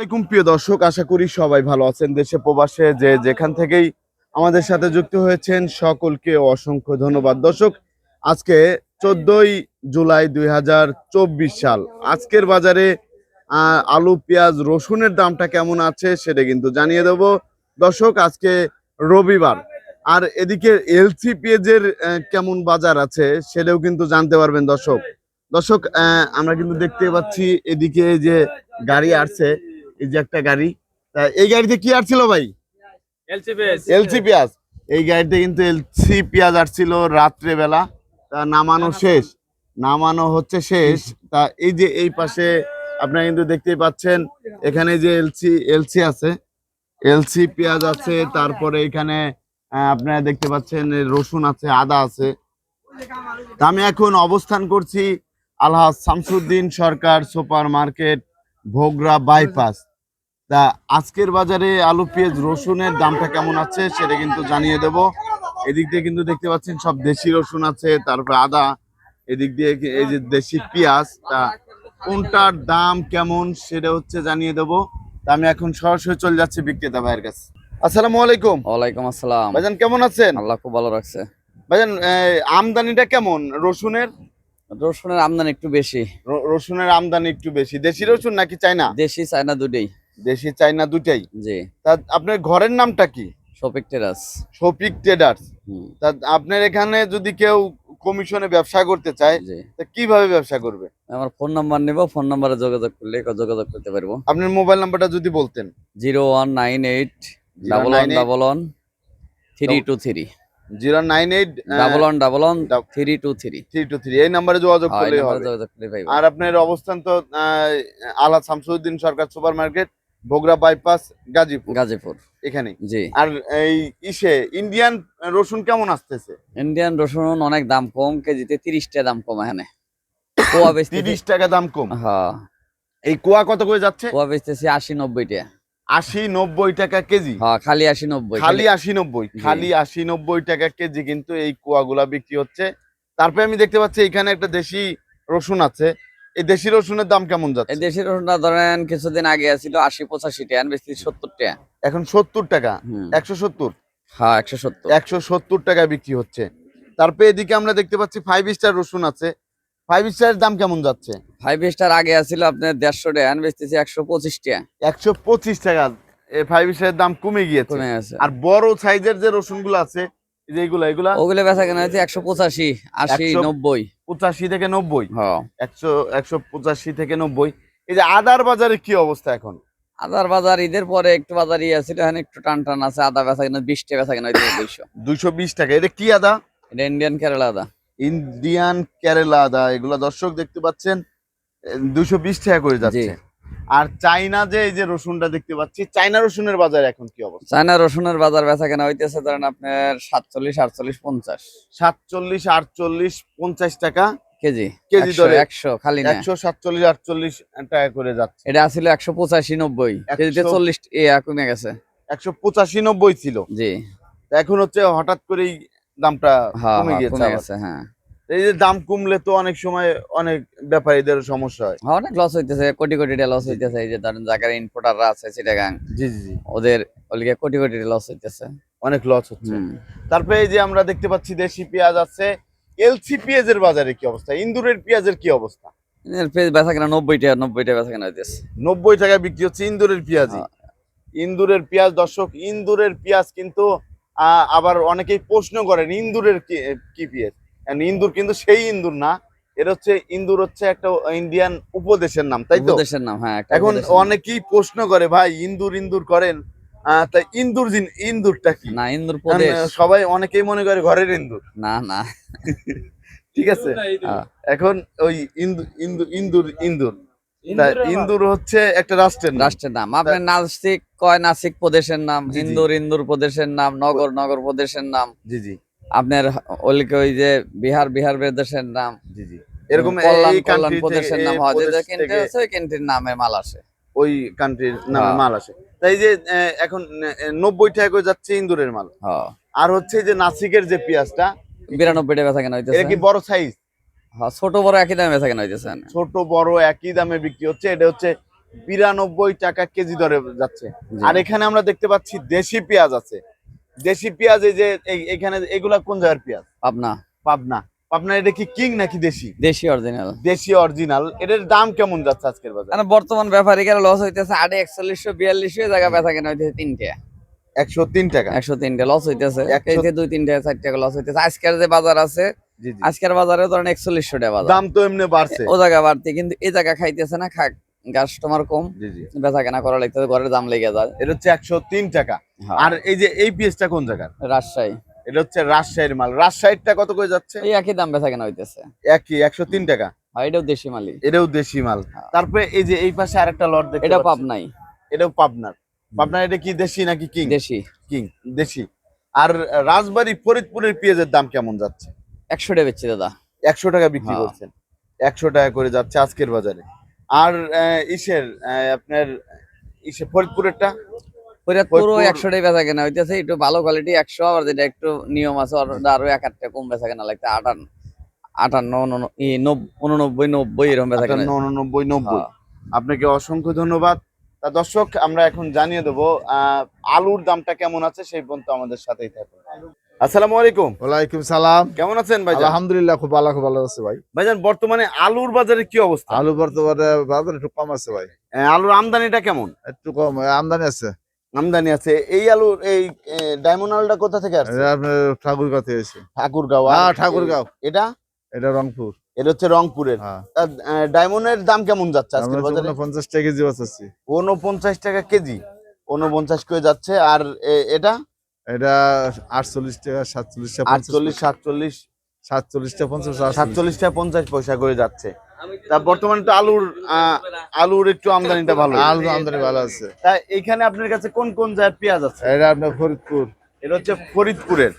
আসসালামাইকুম প্রিয় দর্শক, আশা করি সবাই ভালো আছেন। দেশে, প্রবাসে যে যেখান থেকেই আমাদের সাথে যুক্ত হয়েছেন, সকলকে অসংখ্য ধন্যবাদ। দর্শক, আজকে চোদ্দই জুলাই দুই সাল। আজকের বাজারে আলু, পেঁয়াজ, রসুনের দামটা কেমন আছে সেটা কিন্তু জানিয়ে দেব। দর্শক, আজকে রবিবার, আর এদিকে এলসি পেঁয়াজের কেমন বাজার আছে সেটাও কিন্তু জানতে পারবেন দর্শক। দর্শক আমরা কিন্তু দেখতে পাচ্ছি এদিকে যে গাড়ি আসছে এই যে একটা গাড়ি তা এই গাড়িতে কি আসছিল ভাই? এলসি পেঁয়াজ। এই গাড়িতে কিন্তু এলসি পেঁয়াজ আসছিল রাত্রে বেলা তা নামানো শেষ। নামানো হচ্ছে শেষ। তা এই যে এই পাশে আপনারা কিন্তু দেখতেই পাচ্ছেন এখানে যে এলসি এলসি আছে এলসি পেঁয়াজ আছে তারপরে এখানে আপনারা দেখতে পাচ্ছেন রসুন আছে আদা আছে। তা আমি এখন অবস্থান করছি Alhaj Shamsuddin Sarkar super market Bogra bypass. তা আজকের বাজারে আলু পেঁয়াজ রসুনের দামটা কেমন আছে সেটা কিন্তু জানিয়ে দেব। এদিক দিয়ে কিন্তু দেখতে পাচ্ছেন সব দেশি রসুন আছে তারপর আদা এদিক দিয়ে এই যে দেশি পেঁয়াজ তা কোনটার দাম কেমন সেটা হচ্ছে জানিয়ে দেব। তা আমি এখন সরাসরি চলে যাচ্ছি বিক্রেতা ভাইয়ের কাছে। আসসালামু আলাইকুম। ওয়ালাইকুম আসসালাম। ভাইজান কেমন আছেন? আল্লাহ খুব ভালো রাখছে। ভাইজান আমদানিটা কেমন? রসুনের? রসুনের আমদানি একটু বেশি। রসুনের আমদানি একটু বেশি। দেশি রসুন নাকি চাইনা দেশি চায়না দুটেই। দেশি চাইনা দুটাই জি। তা আপনার ঘরের নামটা কি? শপিক টেরাস। শফিক ট্রেডার্স তা আপনার এখানে যদি কেউ কমিশনে ব্যবসা করতে চায় তা কীভাবে ব্যবসা করবে? আমার ফোন নাম্বার নেব ফোন নাম্বারে যোগাযোগ করলে যোগাযোগ করতে পারব। আপনার মোবাইল নাম্বারটা যদি বলতেন। Zero one nine eight double one double one three two three. Zero nine eight double one double one three two three. Three two three. এই নাম্বারে যোগাযোগ হবে। যোগাযোগ করলে পাইবো। আর আপনার অবস্থান তো আলা Shamsuddin Sarkar super market Bogura bypass Gazipur. Gazipur. এখানে জি। আর এই ইসে ইন্ডিয়ান রসুন কেমন আসতেছে? ইন্ডিয়ান রসুন অনেক দাম কম কেজিতে তিরিশ টাকা দাম কম এখানে। কোয়া বেচতেছি। তিরিশ টাকা দাম কম। হ্যাঁ এই কুয়া কত করে যাচ্ছে? কোয়া বেচতেছি আশি নব্বই টাকা। আশি নব্বই টাকা কেজি? হ্যাঁ খালি আশি নব্বই খালি আশি নব্বই। খালি আশি নব্বই টাকা কেজি কিন্তু এই কুয়াগুলা বিক্রি হচ্ছে। তারপরে আমি দেখতে পাচ্ছি এখানে একটা দেশি রসুন আছে। এই দেশি রসুনের দাম কেমন এই যাচ্ছে দেশি রসুনটা ধরেন কিছুদিন আগে ছিল আশি পঁচাশি টাকা বেশি সত্তর টাকা। এখন সত্তর টাকা। একশো সত্তর? হ্যাঁ একশো সত্তর। একশো সত্তর টাকায় বিক্রি হচ্ছে। তারপরে এদিকে আমরা দেখতে পাচ্ছি ফাইভ স্টার রসুন আছে। ফাইভ স্টারের দাম কেমন যাচ্ছে? ফাইভ স্টার আগে আছিল আপনার দেড়শো টাকা বেচতেছি একশো পঁচিশ টাকা। একশো পঁচিশ টাকা। ফাইভ স্টারের দাম কমে গিয়েছে। আর বড় সাইজের যে রসুনগুলো আছে এই যে এগুলা এগুলা? ওগুলো বেচা কেনা হচ্ছে একশো পঁচাশি আশি নব্বই। পঁচাশি থেকে নব্বই? একশো একশো পঁচাশি থেকে নব্বই। এই যে আদার বাজারে কি অবস্থা এখন? আদার বাজার ঈদের পরে একটু বাজার ইয়ে এখানে একটু টান টান আছে আদা বেচা কেনা বিশ টাকা বেচা কেনা দুইশো। দুইশো বিশ টাকা। এটা কি আদা? এটা ইন্ডিয়ান কেরালা আদা। ইন্ডিয়ান কেরালা আদা। এগুলা দর্শক দেখতে পাচ্ছেন দুইশো বিশ টাকা করে যাচ্ছে। আর চাইনা যে এই যে রসুনটা দেখতে পাচ্ছি চাইনা রসুনের বাজার এখন কি অবস্থা? চায়না রসুনের বাজার বেচা কেনা হইতেছে ধরেন আপনার সাতচল্লিশ আটচল্লিশ পঞ্চাশ। সাতচল্লিশ আটচল্লিশ পঞ্চাশ টাকা কেজি কেজি দরে। একশো খালি একশো সাতচল্লিশ আটচল্লিশ টাকা করে যাচ্ছে। এটা আসলে একশো পঁচাশি নব্বই। কেজিতে চল্লিশ ইয়া কমে গেছে। একশো পঁচাশি নব্বই ছিল। জি। এখন হচ্ছে হঠাৎ করেই দামটা হ্যাঁ কমে হ্যাঁ, গিয়েছে গেছে হ্যাঁ। এই যে দাম কমলে তো অনেক সময় অনেক ব্যাপারীদের সমস্যা হয়। হ্যাঁ, অনেক লস হইতেছে কোটি কোটি টাকা লস হইতেছে। এই যে ধরেন জায়গার ইম্পোর্টাররা আছে চিটাগাং জি জি ওদের ওলিকে কোটি কোটি লস হইতেছে। অনেক লস হচ্ছে। তারপরে এই যে আমরা দেখতে পাচ্ছি দেশি পেঁয়াজ আছে এলসি পেঁয়াজের বাজারে কি অবস্থা? ইন্দুরের পেঁয়াজের কি অবস্থা? বেচা কেনা নব্বই টাকা নব্বই টাকা বেচা কেনা হইতেছে। নব্বই টাকায় বিক্রি হচ্ছে ইন্দুরের পেঁয়াজই। হ্যাঁ। ইন্দুরের পেঁয়াজ দর্শক ইন্দুরের পেঁয়াজ কিন্তু আহ, আবার অনেকেই প্রশ্ন করেন ইন্দুরের কি পেঁয়াজ? ইন্দুর কিন্তু সেই ইন্দুর না এটা হচ্ছে ইন্দুর হচ্ছে একটা ইন্ডিয়ান উপদেশের নাম তাই তো? উপদেশের নাম হ্যাঁ এখন অনেকেই প্রশ্ন করে ভাই ইন্দুর ইন্দুর করেন তা ইন্দুর জিন- ইন্দুরটা কি? না ইন্দুর প্রদেশ। সবাই অনেকেই মনে করে ঘরের ইন্দুর। না না। ঠিক আছে। এখন ওই ইন্দু ইন্দু ইন্দুর ইন্দুর। তা ইন্দুর হচ্ছে একটা রাষ্ট্রের রাষ্ট্রের নাম। আপনার নাসিক কয় নাসিক প্রদেশের নাম। ইন্দুর ইন্দুর প্রদেশের নাম নগর নগর প্রদেশের নাম। জি জি। আপনার ওলিকে ওই যে বিহার বিহার প্রদেশের নাম। জি জি। এরকম কল্যাণ প্রদেশের নাম হয় যে প্রদেশ কেন্দ্রে আছে ওই কেন্দ্রের নামে মাল আসে। ওই কান্ট্রির নামে হ্যাঁ। মাল আসে। তাই যে এখন নব্বই টাকা করে যাচ্ছে ইন্দুরের মাল। হ্যাঁ। আর হচ্ছে যে নাসিকের যে পেঁয়াজটা বিরানব্বই টাকা বেচা কেনা এটা কি বড় সাইজ হ্যাঁ ছোট বড় একই দামে বেচা কেনা হইতেছে। ছোট বড় একই দামে বিক্রি হচ্ছে এটা হচ্ছে বিরানব্বই টাকা কেজি দরে যাচ্ছে। আর এখানে আমরা দেখতে পাচ্ছি দেশি পেঁয়াজ আছে। দেশি পেঁয়াজ এই যে এখানে এগুলা কোন জায়গার পেঁয়াজ? পাবনা। পাবনা। পাবনা এটা কি কিং নাকি দেশি? দেশি অরিজিনাল দেশি অরিজিনাল এটার দাম কেমন যাচ্ছে আজকের বাজার? মানে বর্তমান ব্যাপারীদের লস হইতেছে আড়ে একচল্লিশশো বিয়াল্লিশশো জায়গা বেচা কেনা হইতেছে তিনটে একশো তিন টাকা। একশো তিনটে লস হইতেছে। যে দুই তিনটে চার টাকা লস হইতেছে। আজকের যে বাজার আছে আজকের বাজারে ধরেন একচল্লিশশো টাকা দাম তো এমনি বাড়ছে। ও জায়গা বাড়তি কিন্তু এই জায়গা খাইতেছে না খাক। কাস্টমার কম বেচা কেনা করা লাগতেছে ঘরের দাম লেগে যায়। এটা হচ্ছে একশো তিন টাকা। হ্যাঁ। আর এই যে এই পিসটা কোন জায়গার? রাজশাহী। এটা হচ্ছে রাজশাহীর মাল। রাজশাহীরটা কত করে যাচ্ছে? এই একই দাম বেচা কেনা হইতেছে। একই একশো তিন টাকা। এটাও দেশি মালি এটাও দেশি মাল। তারপরে এই যে এই পাশে আরেকটা লট দেখতে এটা পাবনাই। এটাও পাবনার। পাবনার এটা কি দেশি নাকি কিং? দেশি। কিং দেশি। আর রাজবাড়ী ফরিদপুরের পেঁয়াজের দাম কেমন যাচ্ছে? একশো টাকা বেচছি দাদা। একশো টাকা বিক্রি হ্যাঁ। করছেন। একশো টাকা করে যাচ্ছে আজকের বাজারে। আর ইসের আপনার ইসে ফরিদপুরেরটা? ফরিদপুরও ফরিদপুর- একশো টাকা বেচা কেনা হইতেছে একটু ভালো কোয়ালিটি একশো আর যেটা একটু নিয়ম আছে আরও এক আটটা কম বেচা কেনা লাগছে আটান্ন আটান্ন উননব্বই নব্বই এরকম বেচা কেনা উননব্বই নব্বই। হ্যাঁ। আপনাকে অসংখ্য ধন্যবাদ। তা দর্শক আমরা এখন জানিয়ে দেবো আহ, আলুর দামটা কেমন আছে সেই পর্যন্ত আমাদের সাথেই থাকুন। আসসালামু আলাইকুম। ওয়ালাইকুম সালাম। কেমন আছেন ভাই আলহামদুলিল্লাহ খুব ভালো খুব ভালো আছে ভাই। ভাইজান বর্তমানে আলুর বাজারে কি অবস্থা? আলু বর্তমানে বাজার একটু কম আছে ভাই। আলুর আমদানিটা কেমন? একটু কম আমদানি আছে। আমদানি আছে। এই আলুর এই ডায়মন্ড আলুটা কোথা থেকে আসছে? আপনার ঠাকুরগাঁও থেকে এসে ঠাকুরগাঁও হ্যাঁ, ঠাকুরগাঁও। এটা? এটা রংপুর। এটা হচ্ছে রংপুরের। হ্যাঁ। ডায়মন্ডের দাম কেমন যাচ্ছে আজকের বাজারে? আমরা পঞ্চাশ টাকা কেজি বাঁচাচ্ছি। উনপঞ্চাশ টাকা কেজি। উনপঞ্চাশ করে যাচ্ছে। আর এটা? এটা আটচল্লিশ টাকা সাতচল্লিশ আটচল্লিশ সাতচল্লিশ। সাতচল্লিশ টাকা পঞ্চাশ সাতচল্লিশ টাকা পঞ্চাশ পয়সা করে যাচ্ছে। তা বর্তমানে তো আলুর আলুর একটু আমদানিটা ভালো। আলু আমদানি ভালো আছে। তা এখানে আপনার কাছে কোন কোন জায়গার পেঁয়াজ আছে? এটা আপনার ফরিদপুর। এটা হচ্ছে ফরিদপুরের।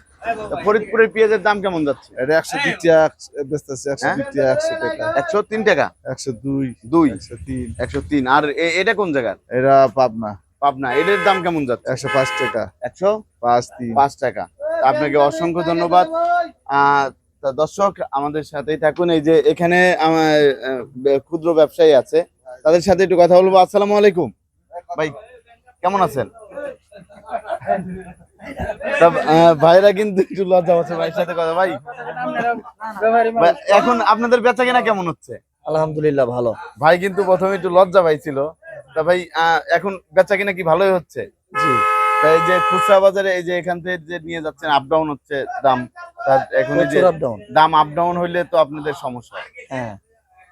ফরিদপুরের পেঁয়াজের দাম কেমন যাচ্ছে? এটা একশো দুই টাকা বেচতেছে একশো হ্যাঁ? দুই টাকা একশো টাকা। একশো তিন টাকা? একশো দুই দুই? একশো তিন। একশো তিন। আর এটা কোন জায়গার? এটা পাবনা। পাবনা এটার দাম কেমন যাচ্ছে? একশো পাঁচ টাকা। একশো পাঁচ পাঁচ টাকা। তা আপনাকে অসংখ্য ধন্যবাদ। আহ, দর্শক আমাদের সাথেই থাকুন। এই যে এখানে আমার ক্ষুদ্র ব্যবসায়ী আছে তাদের সাথে একটু কথা বলব। আসসালামু আলাইকুম। ভাই কেমন আছেন? তা, আহ, ভাইরা কিন্তু একটু লজ্জা হচ্ছে ভাইয়ের সাথে কথা। ভাই ভাই, এখন আপনাদের বেচা কেনা কেমন হচ্ছে? আলহামদুলিল্লাহ ভালো। ভাই কিন্তু প্রথমে একটু লজ্জা পাইছিল। তা ভাই এখন বেচা কিনা কি ভালোই হচ্ছে? জি। যে খুচরা বাজারে এই যে এখান থেকে যে নিয়ে যাচ্ছেন আপ ডাউন হচ্ছে দাম। তার এখন এই যে দাম আপ ডাউন হইলে তো আপনাদের সমস্যা। হ্যাঁ।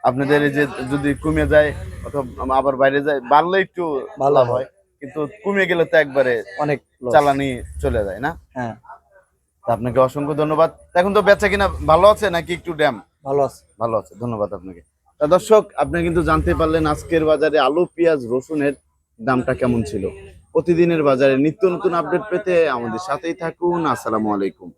আপনাদের এই যে যদি কমে যায় অথবা আবার বাইরে যায় বাড়লে একটু ভালো হয়। কিন্তু কমে গেলে তো একবারে অনেক চালানি চলে যায় না? হ্যাঁ। তা আপনাকে অসংখ্য ধন্যবাদ। এখন তো বেচা কিনা ভালো আছে নাকি একটু ড্যাম ভালো আছে। ভালো আছে ধন্যবাদ আপনাকে। তা দর্শক, আপনি কিন্তু জানতে পারলেন আজকের বাজারে আলু, পেঁয়াজ, রসুনের দামটা কেমন ছিল। প্রতিদিনের বাজারে নিত্য নতুন আপডেট পেতে আমাদের সাথেই থাকুন। আসসালামু আলাইকুম।